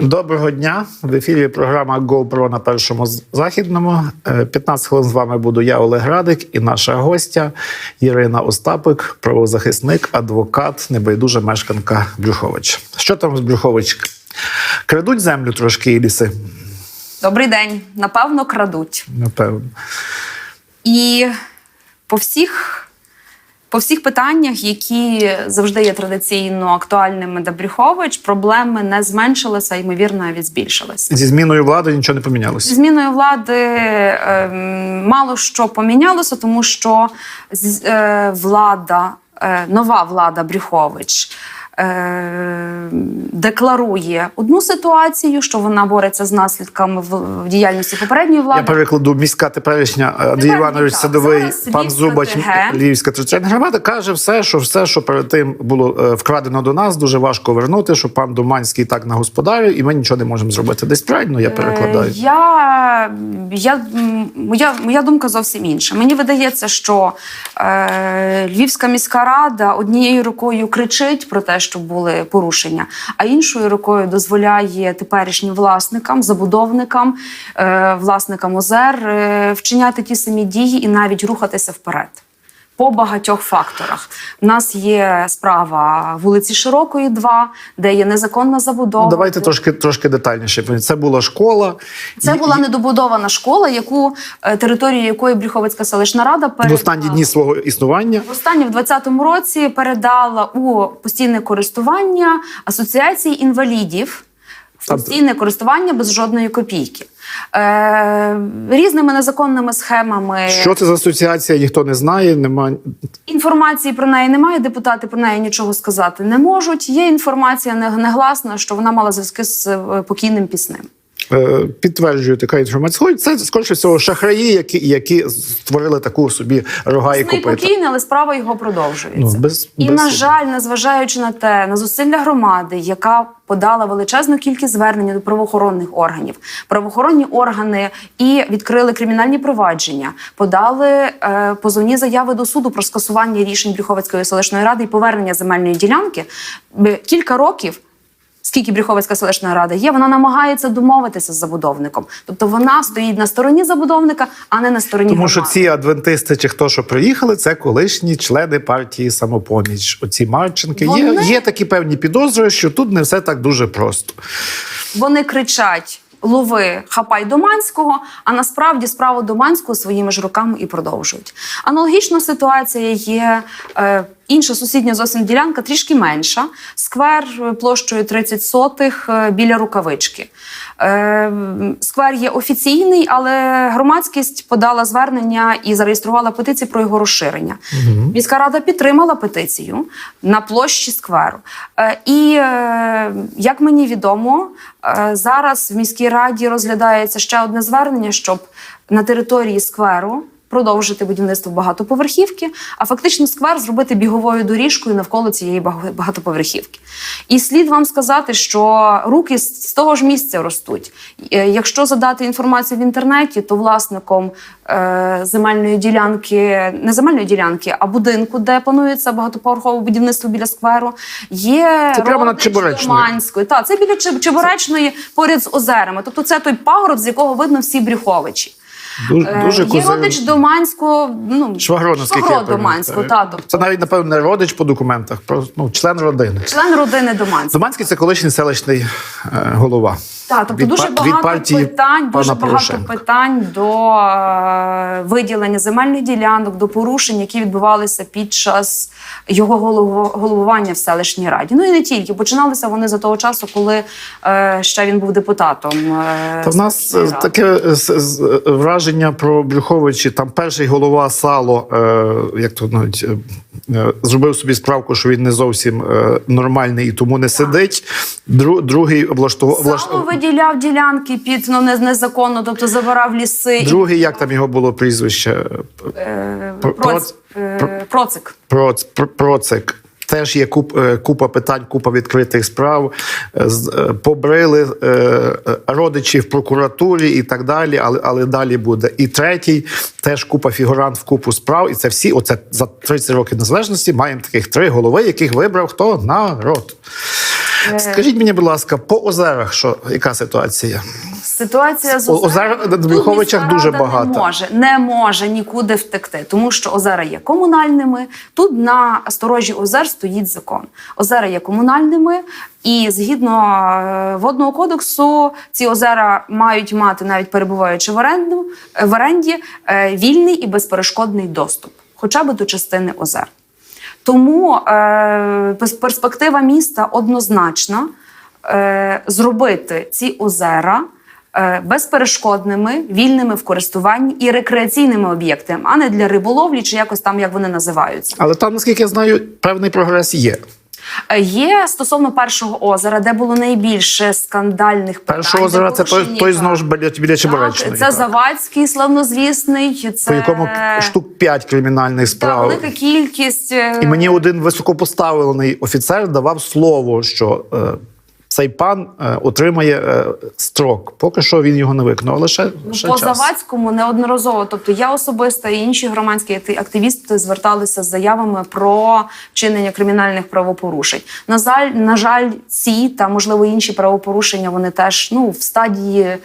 Доброго дня. В ефірі програма GoPro на першому західному. Е, 15 хвилин з вами буду я, Олег Радик, і наша гостя Ірина Остапик, правозахисник, адвокат, небайдужа мешканка Брюхович. Що там з Брюхович? Крадуть землю трошки і ліси, Добрий день. Напевно, крадуть. напевно. І по всіх, по всіх питаннях, які завжди є традиційно актуальними для Брюхович, проблеми не зменшилися, ймовірно, навіть збільшилися. Зі зміною влади нічого не Зі помінялося. зміною влади е, мало що помінялося, тому що е, влада, е, нова влада Брюхович. Е, Декларує одну ситуацію, що вона бореться з наслідками в в діяльності попередньої влади. Я перекладу міська теперішня Андрій Іванович. Садовий, Зараз пан Зубач, Львівська територіальна громада каже все, що все, що перед тим було е, вкрадено до нас, дуже важко вернути. Що пан Думанський так на господарю, і ми нічого не можемо зробити. Десь правильно я перекладаю. Е, Я, я, моя, моя думка зовсім інша. Мені видається, що е, Львівська міська рада однією рукою кричить про те, що були порушення, а іншою рукою дозволяє теперішнім власникам, забудовникам, е, власникам озер е, вчиняти ті самі дії і навіть рухатися вперед. По багатьох факторах У нас є справа вулиці Широкої, 2, де є незаконна забудова. Ну, давайте трошки трошки детальніше. Це була школа. Це і- була і недобудована школа, яку е, територію якої Брюховицька селищна рада в останні дні свого існування. Останнє в 2020 році передала у постійне користування асоціації інвалідів в постійне користування без жодної копійки. Е, різними незаконними схемами Що це за асоціація? Ніхто не знає. Немає інформації про неї немає. Депутати про неї нічого сказати не можуть. Є інформація не- негласна, що вона мала зв'язки з е, покійним пісним. Е, підтверджую така інформація. Це скоріше всього шахраї, які, які створили таку собі рога і копита. покійний, але справа його продовжується. Ну, без- і без на жаль, незважаючи на те, на зусилля громади, яка подала величезну кількість звернень до правоохоронних органів. Правоохоронні органи і відкрили кримінальні провадження, подали е, позовні заяви до суду про скасування рішень Брюховицької селищної ради і повернення земельної ділянки. Кілька років. Скільки Брюховицька селищна рада є, вона намагається домовитися з забудовником. Тобто вона стоїть на стороні забудовника, а не на стороні Тому що ці адвентисти, чи хто що приїхали, це колишні члени партії самопоміч. Оці Марченки. Є, є такі певні підозри, що тут не все так дуже просто. Вони кричать: лови, хапай Доманського, а насправді справу Доманського своїми ж руками і продовжують. Аналогічна ситуація є. Е, Інша сусідня зовсім ділянка трішки менша. Сквер е, площею 30 сотих е, біля рукавички. Е, Сквер є офіційний, але громадськість подала звернення і зареєструвала петицію про його розширення. Міська рада підтримала петицію на площі скверу. І як мені відомо, зараз в міській раді розглядається ще одне звернення, щоб на території скверу. Продовжити будівництво багатоповерхівки, а фактично сквер зробити біговою доріжкою навколо цієї багатоповерхівки. І слід вам сказати, що руки з того ж місця ростуть. Е, Якщо задати інформацію в інтернеті, то власником е, земельної ділянки, не земельної ділянки, а будинку, де планується багатоповерхове будівництво біля скверу, є Це прямо над Чебуречною. Так, це біля Чеб- Чебуречної поряд з озерами. Тобто це той пагорб, з якого видно всі Брюховичі. Дуже, Е, дуже Є родич Доманського, ну Швагро, наскільки Швагро. Доманського, та, тобто, Це навіть, напевно, не родич по документах, просто ну, член родини. член родини Доманського. Доманський це колишній селищний е, голова. Так, тобто Від дуже від багато партії питань, дуже багато Порошенка. питань до е, виділення земельних ділянок, до порушень, які відбувалися під час його головування в селищній раді. Ну і не тільки починалися вони за того часу, коли е, ще він був депутатом. е, Та в нас е, таке е, враження про Брюховичі. Там перший голова сало, е, як то навіть е, е, зробив собі справку, що він не зовсім е, нормальний і тому не сидить. Дру, другий облаштував Сало виділяв ділянки під ну, не- незаконно, тобто забирав ліси. і, Другий, як там його було прізвище? е, Про- проц- е, Процик. Проц, Пр- Процик. Теж є куп, е, купа питань, купа відкритих справ. Е, е, Побрили родичі в прокуратурі і так далі, але, але далі буде. І третій теж купа фігурант в купу справ. І це всі, оце за 30 років незалежності, маємо таких три голови, яких вибрав хто народ. Скажіть мені, будь ласка, по озерах, що яка ситуація? Ситуація з О- озер озерами- на Тут дуже багато. Не може, не може нікуди втекти, тому що озера є комунальними. Тут на сторожі озер стоїть закон. Озера є комунальними, і згідно е, водного кодексу, ці озера мають мати, навіть перебуваючи в оренду в оренді, е, вільний і безперешкодний доступ, хоча б до частини озер. Тому е, перспектива міста однозначна е, зробити ці озера безперешкодними, вільними в користуванні і рекреаційними об'єктами, а не для риболовлі чи якось там, як вони називаються. Але там, наскільки я знаю, певний прогрес є. Е, Є стосовно першого озера, де було найбільше скандальних питань. Перше де озеро це той, той знову ж біля, біля Чебуречної. Це так. Завадський, славнозвісний. Це по якому штук 5 кримінальних справ. велика кількість. е, І мені один високопоставлений офіцер давав слово, що е, цей пан е, отримає е, строк. Поки що він його не виконав. Лише ще, Ну, по час. Завадському неодноразово. Тобто я особисто і інші громадські активісти зверталися з заявами про вчинення кримінальних правопорушень. На жаль, на жаль, ці та можливо інші правопорушення вони теж ну в стадії.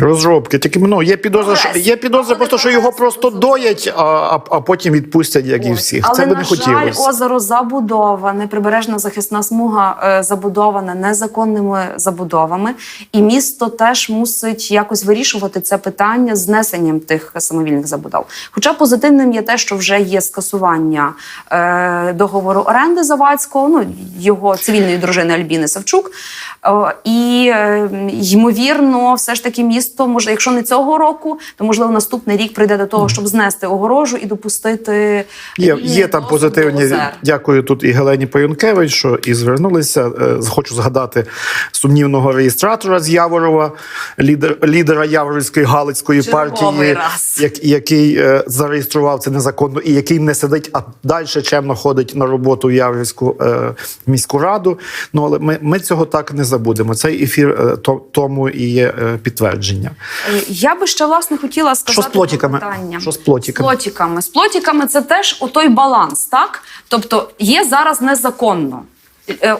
Розробки. Тільки ну, є підозра, що є підозра, Але просто що його просто доять, а, а, а потім відпустять, як і всіх. Але Це би на не жаль, хотілося. озеро забудоване, прибережна захисна смуга е, забудована незаконними забудовами, і місто теж мусить якось вирішувати це питання з знесенням тих самовільних забудов. Хоча позитивним є те, що вже є скасування е, договору оренди Завадського, ну його цивільної дружини Альбіни Савчук. І е, ймовірно, все ж таки місто може, якщо не цього року, то можливо наступний рік прийде до того, щоб знести огорожу і допустити Є, є там позитивні. Дякую тут і Гелені Поюнкевич, що і звернулися. Е, Хочу згадати сумнівного реєстратора з Яворова, лідер, лідера Яворівської Галицької Черговий партії, раз. як, який е, зареєстрував це незаконно і який не сидить, а далі чемно ходить на роботу в Яворівську міську раду. Ну але ми, ми цього так не забудемо. Цей ефір е, то, тому і є е, підтвердження. Е, Я би ще власне хотіла сказати Що з плотиками? про питання. Що з плотиками? З плотиками. З плотиками це теж у той баланс, так? Тобто є зараз незаконно.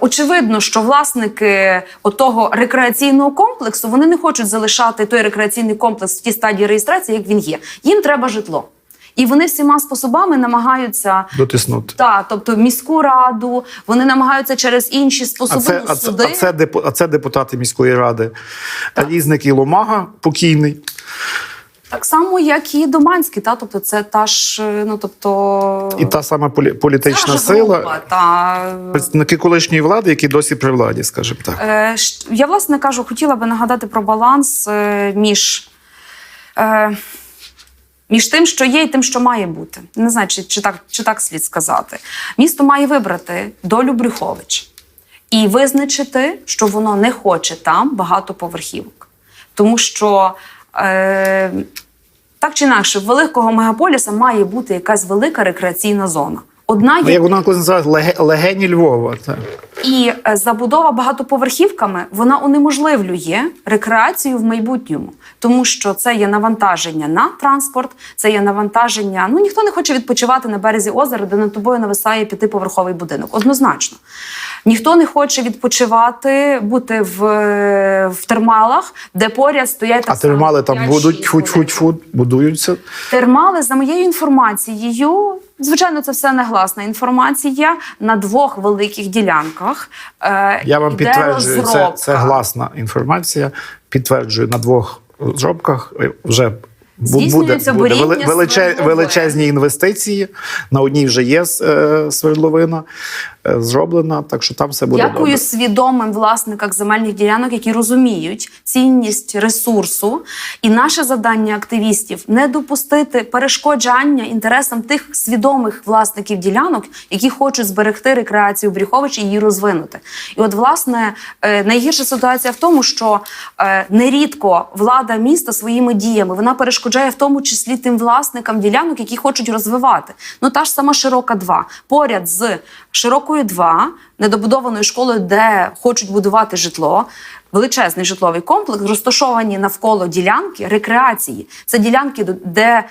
Очевидно, що власники отого рекреаційного комплексу вони не хочуть залишати той рекреаційний комплекс в тій стадії реєстрації, як він є. Їм треба житло. І вони всіма способами намагаються Дотиснути. так, тобто міську раду, вони намагаються через інші А способи це, а, це, суди. а, це а це депутати міської ради. Різник і Ломага покійний. Так само, як і Доманський, та тобто це та ж, е, ну тобто І та сама полі- політична та сила, група, та представники колишньої влади, які досі при владі, скажімо так. е, я власне кажу, хотіла би нагадати про баланс е, між. Е, між тим, що є, і тим, що має бути. Не знаю, чи, чи, так, чи так слід сказати. Місто має вибрати долю Брюхович і визначити, що воно не хоче там багатоповерхівок. Тому що е, так чи інакше, великого мегаполіса має бути якась велика рекреаційна зона. Одна Ну, є як вона леге- легені Львова. Так. і е, забудова багатоповерхівками вона унеможливлює рекреацію в майбутньому, тому що це є навантаження на транспорт, це є навантаження. Ну ніхто не хоче відпочивати на березі озера, де над тобою нависає п'ятиповерховий будинок. Однозначно. Ніхто не хоче відпочивати, бути в, в термалах, де поряд стоять А так само термали там будуть фу-фу-фу, будуються. Термали, за моєю інформацією, звичайно, це все негласна інформація на двох великих ділянках. Е, Я вам підтверджую, це, це гласна інформація. Підтверджую на двох зробках е, вже. бу- Буде, буде величезні інвестиції. На одній вже є е, свердловина зроблена, так що там все буде Дякую добре. свідомим власникам земельних ділянок, які розуміють цінність ресурсу. І наше завдання активістів не допустити перешкоджання інтересам тих свідомих власників ділянок, які хочуть зберегти рекреацію Брюхович і її розвинути. І от, власне, е, найгірша ситуація в тому, що е, нерідко влада міста своїми діями вона перешкоджає в тому числі тим власникам ділянок, які хочуть розвивати. Ну та ж сама широка 2 поряд з широкою 2, недобудованою школою, де хочуть будувати житло. Величезний житловий комплекс, розташовані навколо ділянки рекреації. Це ділянки, де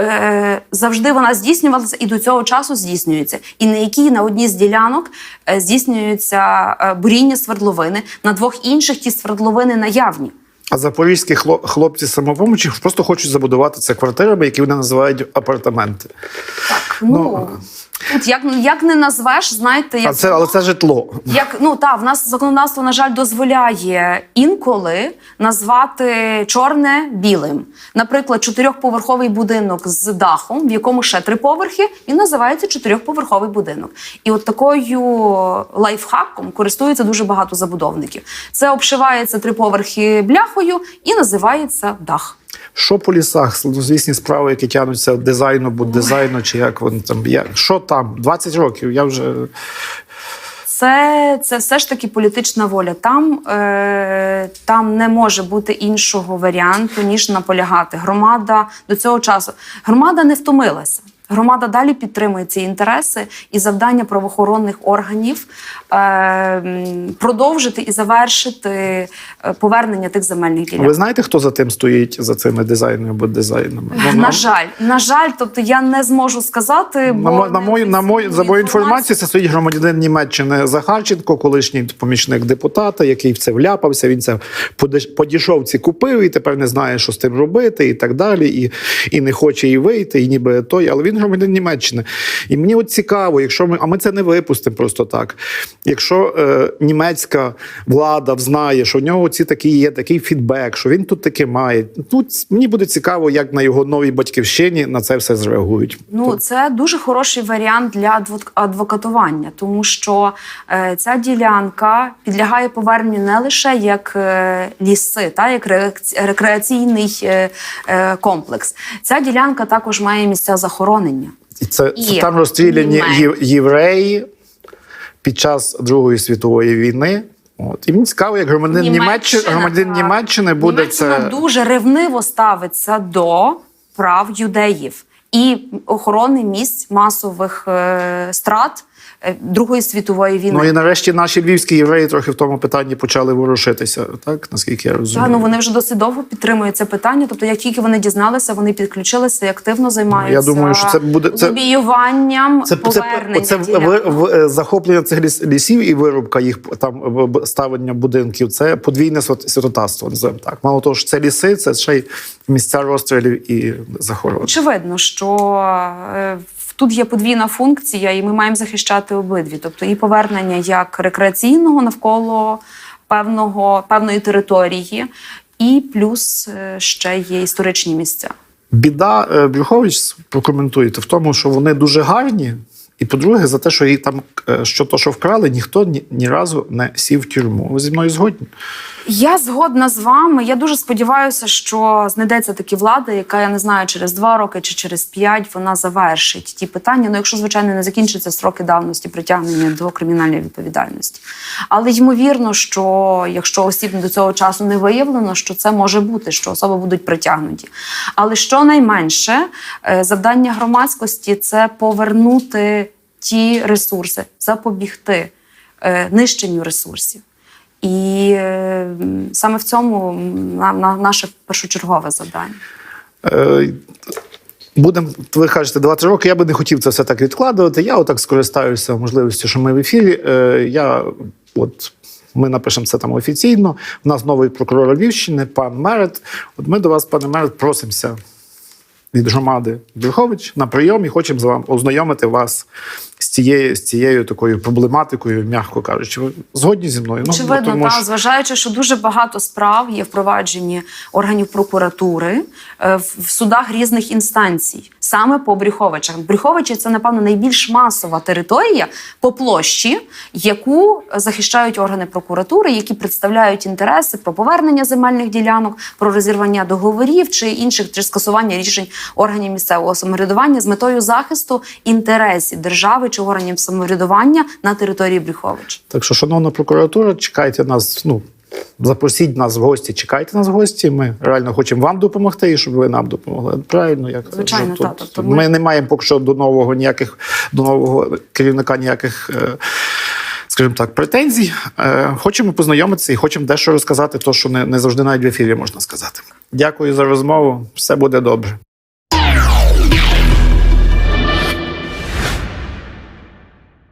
е, завжди вона здійснювалася і до цього часу здійснюється. І на якій на одній з ділянок е, здійснюється е, буріння свердловини, на двох інших ті свердловини наявні. А запорізькі хло- хлопці самопомочі просто хочуть забудувати це квартирами, які вони називають апартаменти. Так, Ну, тут як, як не назвеш, знаєте, як А це, але це житло. Як ну та в нас законодавство на жаль дозволяє інколи назвати чорне білим. Наприклад, чотирьохповерховий будинок з дахом, в якому ще три поверхи, він називається чотирьохповерховий будинок. І от такою лайфхаком користується дуже багато забудовників. Це обшивається три поверхи бляхою і називається дах. Що по лісах? Звісні справи, які тягнуться дизайну, буддизайну, чи як вони там. Як? Що там? 20 років. Я вже Це, це все ж таки політична воля. Там, е, там не може бути іншого варіанту, ніж наполягати. Громада до цього часу. Громада не втомилася. Громада далі підтримує ці інтереси і завдання правоохоронних органів е, продовжити і завершити е, повернення тих земельних ділянок. ви знаєте, хто за тим стоїть за цими дизайнами або дизайнами? Ну, На жаль, на жаль, тобто я не зможу сказати. На, бо мо- на, мою, на мою, за мою інформацію, це стоїть громадянин Німеччини Захарченко, колишній помічник депутата, який в це вляпався. Він це по деш- по дешевці купив і тепер не знає, що з тим робити, і так далі. І, і не хоче і вийти, і ніби той. Але він громадянин Німеччини. І мені от цікаво, якщо ми, а ми це не випустимо просто так. Якщо е, німецька влада взнає, що в нього ці такі є такий фідбек, що він тут таке має. Ну, мені буде цікаво, як на його новій батьківщині на це все зреагують. Ну, це дуже хороший варіант для адвокатування, тому що е, ця ділянка підлягає поверненню не лише як е, ліси, та як рекреаційний е, е, комплекс. Ця ділянка також має місця захоронення. І це, це там розстріляні євреї під час Другої світової війни. От. І мені цікаво, як громадянин Німеччини, громадянин. Німеччини буде Німеччина це. дуже ревниво ставиться до прав юдеїв і охорони місць масових е, страт Другої світової війни. Ну і нарешті наші львівські євреї трохи в тому питанні почали ворушитися, так наскільки я розумію. Та, ну вони вже досить довго підтримують це питання. Тобто, як тільки вони дізналися, вони підключилися і активно займаються Ну, думаю, що це буде- це- лобіюванням Це, це, повернення це ділянок. в, в, е, захоплення цих ліс- лісів і вирубка їх там ставлення будинків. Це подвійне свят- святотатство. Називаємо так. Мало того, що це ліси, це ще й місця розстрілів і захорон. Очевидно, що е, тут є подвійна функція, і ми маємо захищати обидві. Тобто і повернення як рекреаційного навколо певного певної території, і плюс е, ще є історичні місця. Біда е, Брюхович, прокоментуєте, в тому, що вони дуже гарні. І по-друге, за те, що її там е, що то, що вкрали, ніхто ні, ні разу не сів в тюрму. Ви зі мною згодні? Я згодна з вами. Я дуже сподіваюся, що знайдеться таки влада, яка я не знаю, через два роки чи через п'ять вона завершить ті питання. Ну, якщо звичайно не закінчаться строки давності притягнення до кримінальної відповідальності. Але ймовірно, що якщо осіб до цього часу не виявлено, що це може бути, що особи будуть притягнуті. Але щонайменше е, завдання громадськості це повернути ті ресурси, запобігти е, нищенню ресурсів. І е, саме в цьому на, на, наше першочергове завдання. Е, Будемо, ви кажете, 20 років. Я би не хотів це все так відкладувати. Я отак скористаюся можливістю, що ми в ефірі. Я от. Ми напишемо це там офіційно. У нас новий прокурор Львівщини, пан Мерет. От ми до вас, пане Мерет, просимося від громади Брюхович на прийом і хочемо з вами ознайомити вас з цією, з цією такою проблематикою, м'яко кажучи. Ви згодні зі мною? Очевидно, тому та що- зважаючи, що дуже багато справ є впроваджені органів прокуратури е, в судах різних інстанцій, саме по Брюховичах. Брюховичі це, напевно, найбільш масова територія по площі, яку захищають органи прокуратури, які представляють інтереси про повернення земельних ділянок, про розірвання договорів чи інших чи скасування рішень органів місцевого самоврядування з метою захисту інтересів держави чи органів самоврядування на території Брюховича. Так що, шановна прокуратура, чекайте нас. Ну запросіть нас в гості. Чекайте нас в гості. Ми реально хочемо вам допомогти, і щоб ви нам допомогли. Правильно, як Звичайно, тут. так. Тобто ми... ми- не маємо поки що до нового ніяких до нового керівника ніяких. е, Скажімо так, претензій. Е, Хочемо познайомитися і хочемо дещо розказати, то що не, не завжди навіть в ефірі можна сказати. Дякую за розмову. Все буде добре.